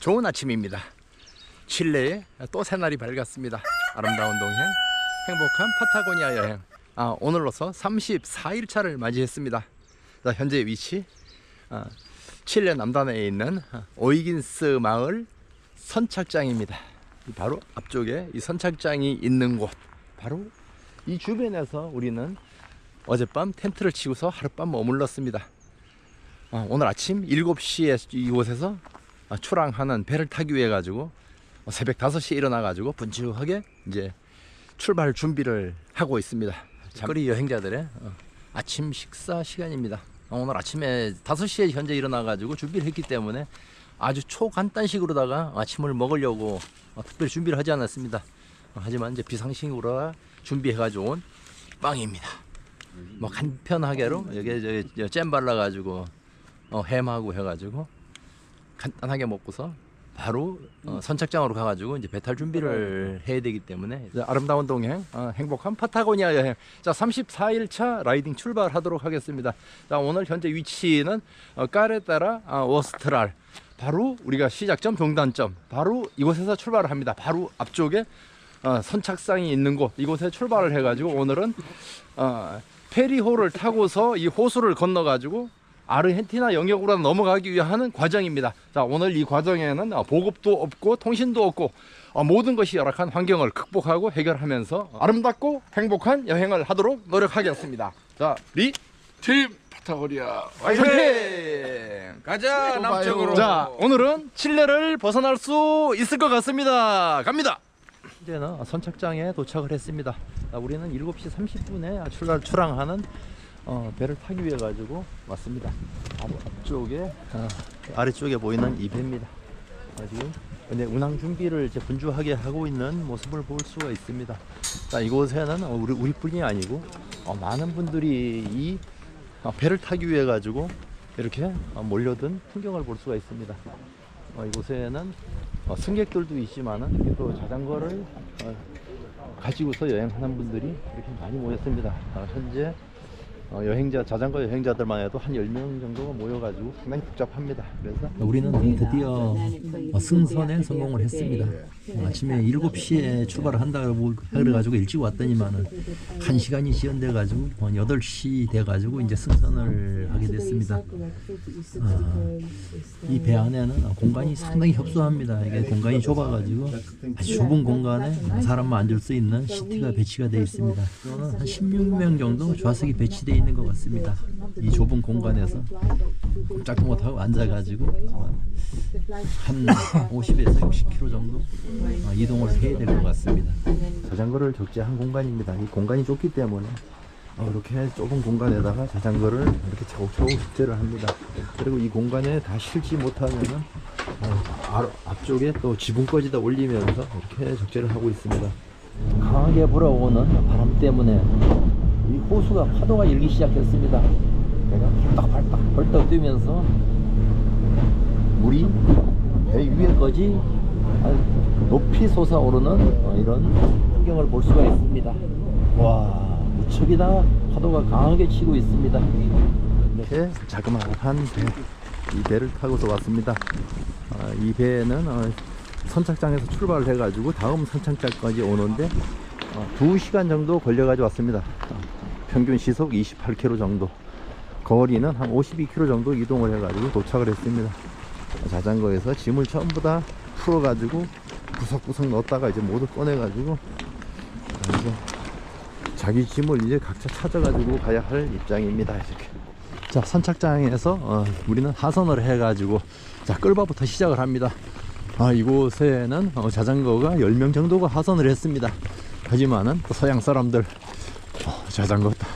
좋은 아침입니다. 칠레에 또 새날이 밝았습니다. 아름다운 동행, 행복한 파타고니아 여행. 아, 오늘로서 34일차를 맞이했습니다. 자, 현재 위치 아, 칠레 남단에 있는 아, 오이긴스 마을 선착장입니다. 이 바로 앞쪽에 이 선착장이 있는 곳, 바로 이 주변에서 우리는 어젯밤 텐트를 치고서 하룻밤 머물렀습니다. 어, 오늘 아침 7시에 이곳에서 어, 출항하는 배를 타기 위해 가지고 어, 새벽 5시에 일어나 가지고 분주하게 이제 출발 준비를 하고 있습니다. 잠거리 여행자들의 어, 아침 식사 시간입니다. 어, 오늘 아침에 5시에 현재 일어나 가지고 준비를 했기 때문에 아주 초간단식으로다가 아침을 먹으려고 어, 특별히 준비를 하지 않았습니다. 어, 하지만 이제 비상식으로 준비해 가지고 온 빵입니다. 뭐 간편하게로 여기에 저기 잼 발라 가지고 어, 햄하고 해 가지고 간단하게 먹고서 바로 어, 선착장으로 가가지고 이제 배탈 준비를 해야 되기 때문에 아름다운 동행, 어, 행복한 파타고니아 여행. 자, 34일차 라이딩 출발하도록 하겠습니다. 자, 오늘 현재 위치는 어, 까레따라 어, 워스트랄. 바로 우리가 시작점, 종단점. 바로 이곳에서 출발을 합니다. 바로 앞쪽에 어, 선착장이 있는 곳 이곳에 출발을 해가지고 오늘은 어, 페리호를 타고서 이 호수를 건너가지고 아르헨티나 영역으로 넘어가기 위한 과정입니다. 자, 오늘 이 과정에는 어, 보급도 없고 통신도 없고 어, 모든 것이 열악한 환경을 극복하고 해결하면서 아름답고 행복한 여행을 하도록 노력하겠습니다. 자, 리 팀 파타고니아 화이팅! 가자 남쪽으로 자, 오늘은 칠레를 벗어날 수 있을 것 같습니다. 갑니다. 이제는 선착장에 도착을 했습니다. 자, 우리는 7시 30분에 출발 출항하는 어, 배를 타기 위해 가지고 왔습니다. 앞쪽에 어, 아래쪽에 보이는 이 배입니다. 아, 지금 근데 운항 준비를 이제 분주하게 하고 있는 모습을 볼 수가 있습니다. 자, 이곳에는 어, 우리 우리뿐이 아니고 어, 많은 분들이 이 어, 배를 타기 위해 가지고 이렇게 어, 몰려든 풍경을 볼 수가 있습니다. 어, 이곳에는 어, 승객들도 있지만은 이렇게 또 자전거를 어, 가지고서 여행하는 분들이 이렇게 많이 모였습니다. 어, 현재 어, 여행자 자전거 여행자들만 해도 한 10명 정도가 모여가지고 상당히 복잡합니다. 그래서 우리는 드디어 어, 승선에 성공을 했습니다. 어, 아침에 7시에 출발을 한다고 그래가지고 일찍 왔더니만은 1시간이 지연돼가지고 어, 8시 돼가지고 이제 승선을 하게 됐습니다. 이배 안에는 공간이 상당히 협소합니다. 이게 공간이 좁아가지고 아주 좁은 공간에 사람만 앉을 수 있는 시트가 배치가 되어 있습니다. 한 16명 정도 좌석이 배치되어 있는 것 같습니다. 이 좁은 공간에서 꼼짝도 못하고 앉아가지고 어, 한 50에서 60km 정도 어, 이동을 해야 될 것 같습니다. 자전거를 적재한 공간입니다. 이 공간이 좁기 때문에 어, 이렇게 좁은 공간에다가 자전거를 이렇게 차곡차곡 숙제를 합니다. 그리고 이 공간에 다 실지 못하면은 어, 아- 앞쪽에 또 지붕까지 다 올리면서 이렇게 적재를 하고 있습니다. 강하게 불어오는 바람 때문에 이 호수가 파도가 일기 시작했습니다. 배가 벌떡벌떡 벌떡 뛰면서 물이 배 위에까지 아주 높이 솟아오르는 어, 이런 풍경을 볼 수가 있습니다. 와, 무척이나 파도가 강하게 치고 있습니다. 이렇게 자그마한 배, 이 배를 타고서 왔습니다. 아, 이 배는 어, 선착장에서 출발을 해가지고 다음 선착장까지 오는데 어, 2시간 정도 걸려가지고 왔습니다. 어, 평균 시속 28km 정도. 거리는 한 52km 정도 이동을 해가지고 도착을 했습니다. 자전거에서 짐을 전부 다 풀어가지고 구석구석 넣었다가 이제 모두 꺼내가지고 이제 자기 짐을 이제 각자 찾아가지고 가야 할 입장입니다. 이렇게. 자 선착장에서 어, 우리는 하선을 해가지고 자 끌바부터 시작을 합니다. 아, 이곳에는 어, 자전거가 10명 정도가 하선을 했습니다. 하지만은 또 서양 사람들 어, 자전거 다-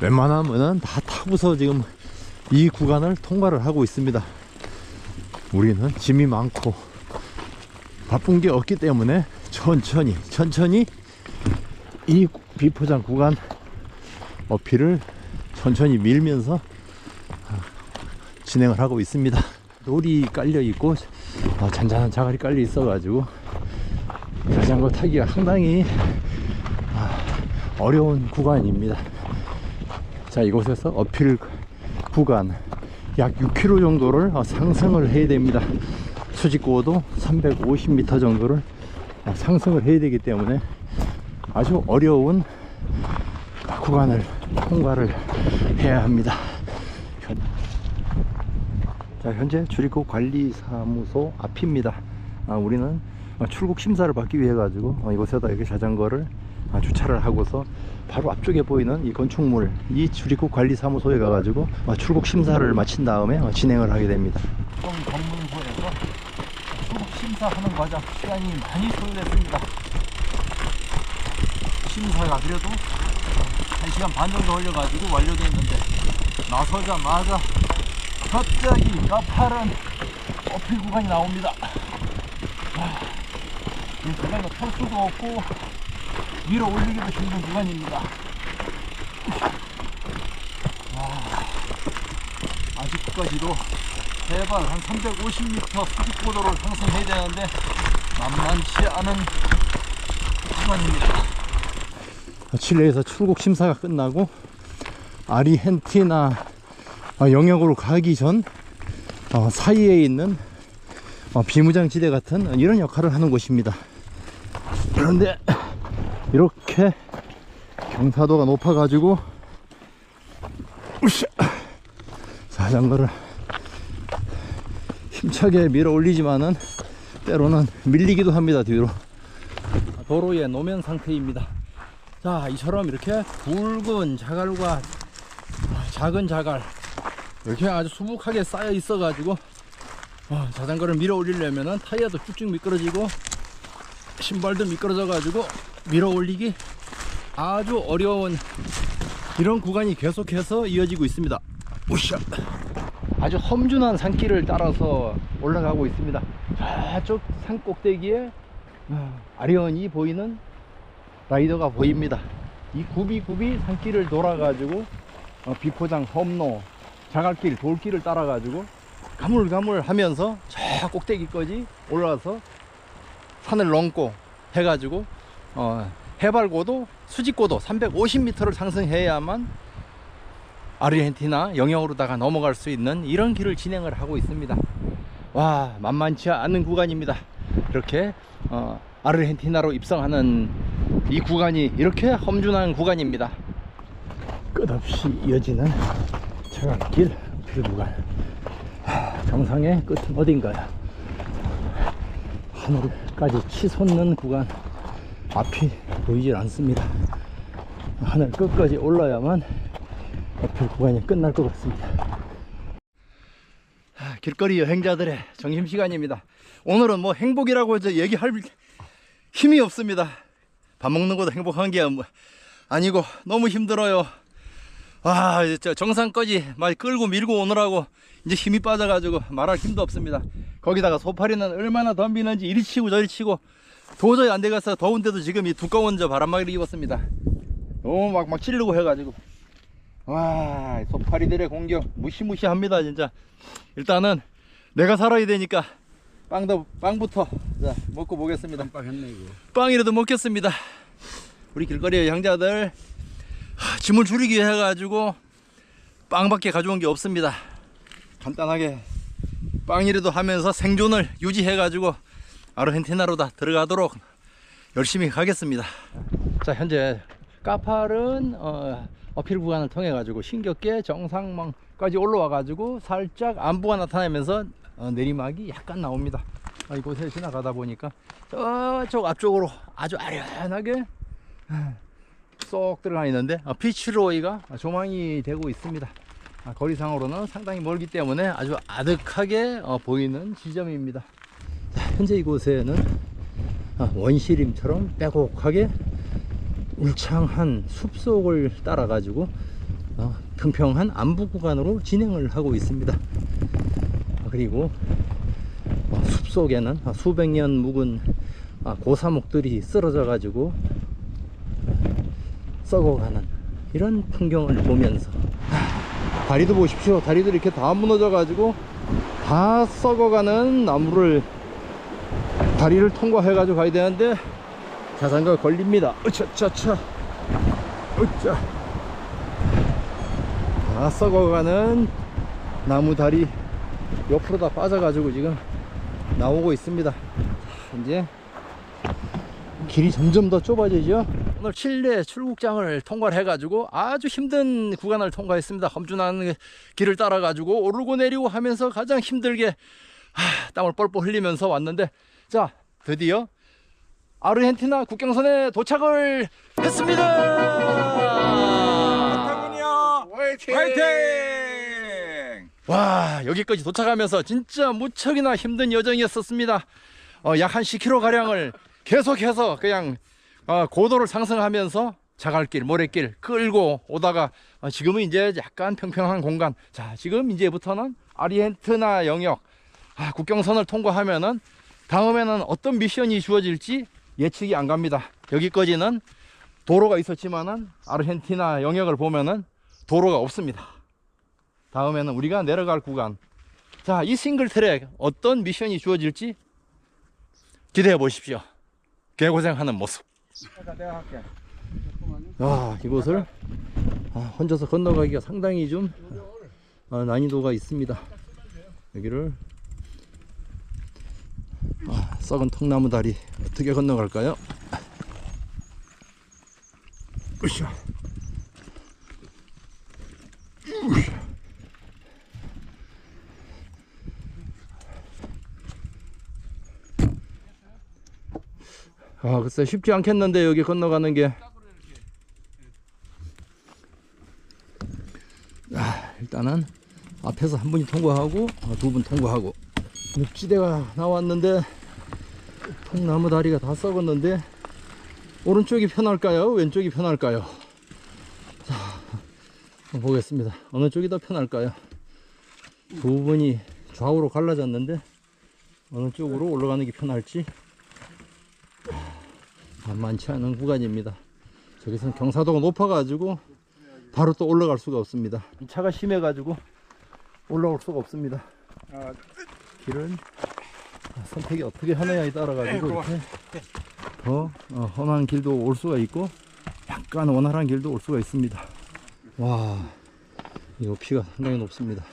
웬만하면은 다 타고서 지금 이 구간을 통과를 하고 있습니다. 우리는 짐이 많고 바쁜 게 없기 때문에 천천히 천천히 이 비포장 구간 어필을 천천히 밀면서 아, 진행을 하고 있습니다. 돌이 깔려 있고 어, 잔잔한 자갈이 깔려 있어 가지고 자전거 타기가 상당히 아, 어려운 구간입니다. 자 이곳에서 어필 구간 약 6km 정도를 어, 상승을 해야 됩니다. 수직고도 350m 정도를 아, 상승을 해야 되기 때문에 아주 어려운 구간을 통과를 해야 합니다. 현- 자, 현재 출입국 관리사무소 앞입니다. 아, 우리는 어, 출국 심사를 받기 위해 가지고 어, 이곳에다 이렇게 자전거를 아, 주차를 하고서 바로 앞쪽에 보이는 이 건축물 이 출입국 관리사무소에 가가지고 어, 출국 심사를 마친 다음에 어, 진행을 하게 됩니다. 검문소에서 출국 심사하는 과정 시간이 많이 소요됐습니다. 심사가 그래도 1시간 반 정도 걸려가지고 완료됐는데 나서자마자 갑자기 가파른 어필 구간이 나옵니다. 아, 이 구간이 탈 수도 없고 위로 올리기도 힘든 구간입니다. 아, 아직까지도 해발 한 350m 수직고도를 상승해야 되는데 만만치 않은 구간입니다. 칠레에서 출국 심사가 끝나고 아리헨티나 어, 영역으로 가기 전 어, 사이에 있는 어, 비무장지대 같은 이런 역할을 하는 곳입니다. 그런데 이렇게 경사도가 높아가지고 으쌰 자전거를 힘차게 밀어 올리지만은 때로는 밀리기도 합니다 뒤로. 도로의 노면 상태입니다. 자 이처럼 이렇게 굵은 자갈과 작은 자갈 이렇게 아주 수북하게 쌓여 있어 가지고 자전거를 밀어 올리려면은 타이어도 쭉쭉 미끄러지고 신발도 미끄러져 가지고 밀어 올리기 아주 어려운 이런 구간이 계속해서 이어지고 있습니다. 우샤 아주 험준한 산길을 따라서 올라가고 있습니다. 저쪽 산 꼭대기에 어, 아련히 보이는 라이더가 보입니다. 이 굽이굽이 산길을 돌아 가지고 어, 비포장 험로 자갈길 돌길을 따라 가지고 가물가물 하면서 저 꼭대기까지 올라와서 산을 넘고 해가지고 어, 해발 고도 수직 고도 350m를 상승해야만 아르헨티나 영역으로다가 넘어갈 수 있는 이런 길을 진행을 하고 있습니다. 와 만만치 않은 구간입니다. 이렇게 어, 아르헨티나로 입성하는 이 구간이 이렇게 험준한 구간입니다. 끝없이 이어지는 자갈길 그 구간. 하, 정상의 끝은 어딘가요? 하늘 까지 치솟는 구간 앞이 보이질 않습니다. 하늘 끝까지 올라야만 앞에 구간이 끝날 것 같습니다. 하, 길거리 여행자들의 점심시간입니다. 오늘은 뭐 행복이라고 해서 얘기할 힘이 없습니다. 밥 먹는 것도 행복한 게 뭐- 아니고 너무 힘들어요. 아, 저 정상까지 막 끌고 밀고 오느라고 이제 힘이 빠져가지고 말할 힘도 없습니다. 거기다가 소파리는 얼마나 덤비는지 이리 치고 저리 치고 도저히 안 되겠어. 더운데도 지금 이 두꺼운 저 바람막이를 입었습니다. 너무 막, 막 찌르고 해가지고. 와, 소파리들의 공격 무시무시합니다, 진짜. 일단은 내가 살아야 되니까 빵도, 빵부터 자, 먹고 보겠습니다. 깜빡했네 이거. 빵이라도 먹겠습니다. 우리 길거리 여행자들 하, 짐을 줄이기 위해 가지고 빵밖에 가져온 게 없습니다. 간단하게 빵이라도 하면서 생존을 유지해 가지고 아르헨티나로 다 들어가도록 열심히 가겠습니다. 자 현재 까파른 어, 어필 구간을 통해 가지고 신겹게 정상망까지 올라와 가지고 살짝 안부가 나타나면서 어, 내리막이 약간 나옵니다. 아, 이곳에 지나가다 보니까 저쪽 앞쪽으로 아주 아련하게 쏙 들어가 있는데 아, 피치로이가 조망이 되고 있습니다. 아, 거리상으로는 상당히 멀기 때문에 아주 아득하게 어, 보이는 지점입니다. 자, 현재 이곳에는 아, 원시림처럼 빼곡하게 울창한 숲속을 따라 가지고 어, 평평한 안부 구간으로 진행을 하고 있습니다. 아, 그리고 어, 숲속에는 아, 수백 년 묵은 아, 고사목들이 쓰러져 가지고 썩어가는 이런 풍경을 보면서. 하, 다리도 보십시오. 다리도 이렇게 다 무너져 가지고 다 썩어가는 나무를 다리를 통과해 가지고 가야 되는데 자전거 걸립니다. 으차차차 으짜 다 썩어가는 나무 다리 옆으로 다 빠져 가지고 지금 나오고 있습니다. 이제 길이 점점 더 좁아지죠. 오늘 칠레 출국장을 통과를 해가지고 아주 힘든 구간을 통과했습니다. 험준한 길을 따라가지고 오르고 내리고 하면서 가장 힘들게 하, 땀을 뻘뻘 흘리면서 왔는데 자 드디어 아르헨티나 국경선에 도착을 했습니다. 화이팅! 화이팅! 와 여기까지 도착하면서 진짜 무척이나 힘든 여정이었었습니다 어, 약 한 10km 가량을 계속해서 그냥 어, 고도를 상승하면서 자갈길 모래길 끌고 오다가 어, 지금은 이제 약간 평평한 공간 자 지금 이제부터는 아르헨티나 영역 아, 국경선을 통과하면은 다음에는 어떤 미션이 주어질지 예측이 안 갑니다 여기까지는 도로가 있었지만은 아르헨티나 영역을 보면은 도로가 없습니다 다음에는 우리가 내려갈 구간. 자, 이 싱글 트랙 어떤 미션이 주어질지 기대해 보십시오. 개고생하는 모습. 아, 이곳을 아, 혼자서 건너가기가 상당히 좀 아, 난이도가 있습니다. 여기를 아, 썩은 통나무 다리 어떻게 건너갈까요? 으쌰. 아, 글쎄 쉽지 않겠는데 여기 건너가는 게. 아, 일단은 앞에서 한 분이 통과하고 아, 두분 통과하고 늪지대가 나왔는데 통나무 다리가 다 썩었는데 오른쪽이 편할까요? 왼쪽이 편할까요? 자, 보겠습니다. 어느 쪽이 더 편할까요? 두 분이 좌우로 갈라졌는데 어느 쪽으로 올라가는 게 편할지 만만치 않은 구간입니다. 저기서는 경사도가 높아가지고 바로 또 올라갈 수가 없습니다. 이 차가 심해가지고 올라올 수가 없습니다. 길은 선택이 어떻게 하느냐에 따라 가지고 이렇게 더 어, 험한 길도 올 수가 있고 약간 원활한 길도 올 수가 있습니다. 와, 이 높이가 상당히 높습니다.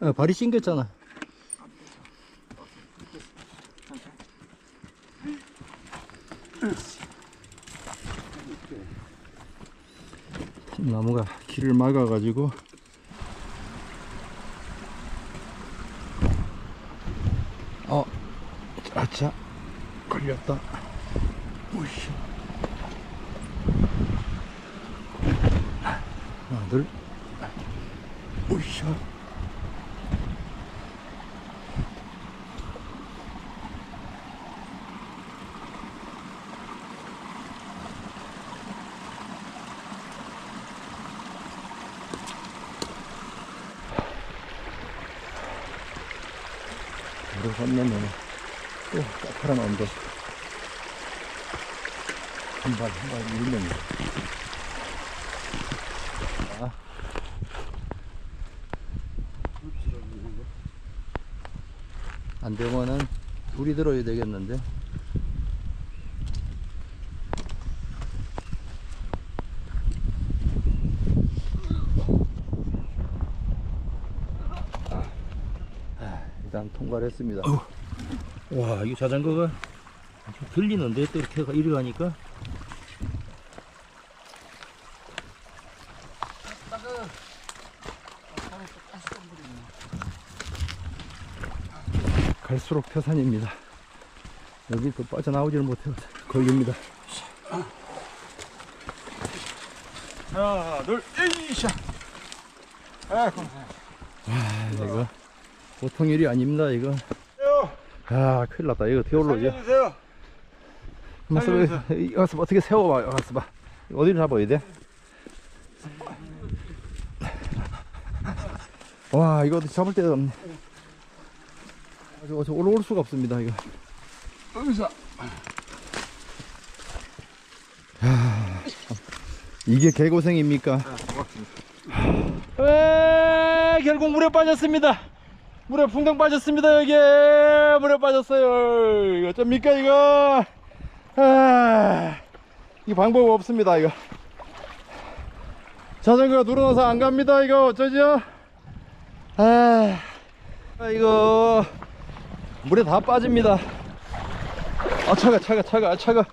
아, 발이 찡겼잖아. 나무가 길을 막아가지고 어, 아차 걸렸다. 우씨. 하나 둘. 물 을 건너면 또 까파란 언덕 한 발 한발 밀면 자. 안 되면은 불이 들어야 되겠는데 일단 통과를 했습니다. 와, 이 자전거가 좀 들리는데 또 이렇게 가- 이리 가니까 갈수록 태산입니다. 여기 또 빠져나오지를 못해서 걸립니다. 하나 둘 에이샤 아 아, 이거 보통 일이 아닙니다. 이거. 아, 큰일 났다. 이거 어떻게 올라오지? 살려주세요 가서 가서 어떻게 세워봐. 가서 봐. 어디를 잡아야 돼? 와, 이거 어떻게 잡을 데가 없네. 아, 저거 저 올라올 수가 없습니다. 이거. 여기서 이게 개고생입니까? 에, 결국 물에 빠졌습니다. 물에 풍덩 빠졌습니다. 여기 물에 빠졌어요. 이거 어쩝니까 이거? 아, 이 방법 없습니다. 이거 자전거가 늘어나서 안 갑니다. 이거 어쩌죠? 아, 아, 이거 물에 다 빠집니다. 아 차가 차가 차가 아, 차가.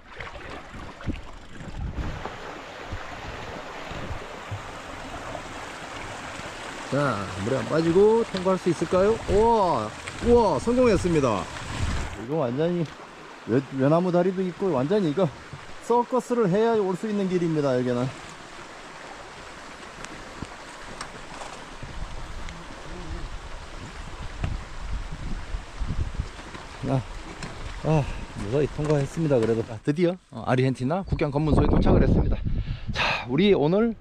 자 물에 안 빠지고 통과할 수 있을까요? 우와 우와 성공했습니다. 이거 완전히 외, 외나무 다리도 있고 완전히 이거 서커스를 해야 올 수 있는 길입니다 여기는. 아, 아 무사히 통과했습니다. 그래도 아, 드디어 어, 아르헨티나 국경 검문소에 도착을 했습니다. 자, 우리 오늘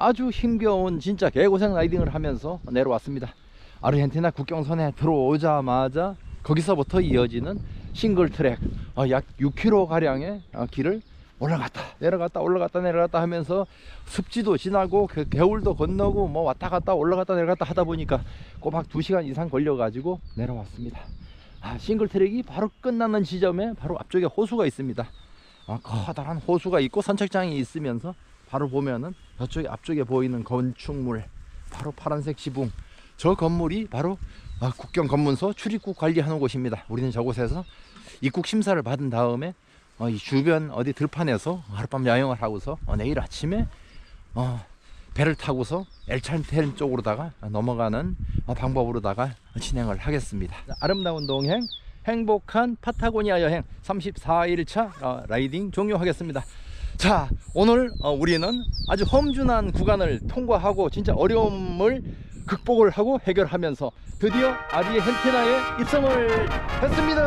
아주 힘겨운 진짜 개고생 라이딩을 하면서 내려왔습니다. 아르헨티나 국경선에 들어오자마자 거기서부터 이어지는 싱글 트랙 어, 약 6km 가량의 어, 길을 올라갔다 내려갔다 올라갔다 내려갔다 하면서 습지도 지나고 그 겨울도 건너고 뭐 왔다 갔다 올라갔다 내려갔다 하다 보니까 꼬박 2시간 이상 걸려 가지고 내려왔습니다. 아, 싱글 트랙이 바로 끝나는 지점에 바로 앞쪽에 호수가 있습니다. 아, 커다란 호수가 있고 선착장이 있으면서 바로 보면은 저쪽에 앞쪽에 보이는 건축물 바로 파란색 지붕 저 건물이 바로 아, 국경 검문소 출입국 관리하는 곳입니다. 우리는 저곳에서 입국 심사를 받은 다음에 어, 이 주변 어디 들판에서 하룻밤 야영을 하고서 어, 내일 아침에 어, 배를 타고서 엘찬텐 쪽으로다가 넘어가는 어, 방법으로다가 진행을 하겠습니다. 아름다운 동행, 행복한 파타고니아 여행 34일차 어, 라이딩 종료하겠습니다. 자, 오늘 어, 우리는 아주 험준한 구간을 통과하고 진짜 어려움을 극복을 하고 해결하면서 드디어 아르헨티나에 입성을 했습니다.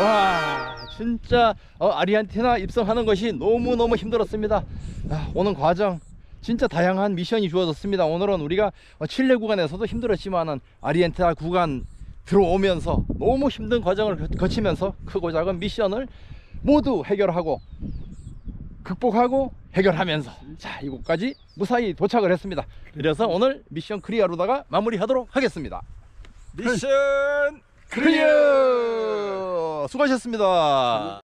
와 진짜 어, 아르헨티나 입성하는 것이 너무너무 힘들었습니다 아, 오는 과정 진짜 다양한 미션이 주어졌습니다 오늘은 우리가 어, 칠레 구간에서도 힘들었지만은 아르헨티나 구간 들어오면서 너무 힘든 과정을 거- 거치면서 크고 작은 미션을 모두 해결하고 극복하고 해결하면서 자 이곳까지 무사히 도착을 했습니다. 그래서 오늘 미션 클리어로다가 마무리하도록 하겠습니다. 미션 클리어! 수고하셨습니다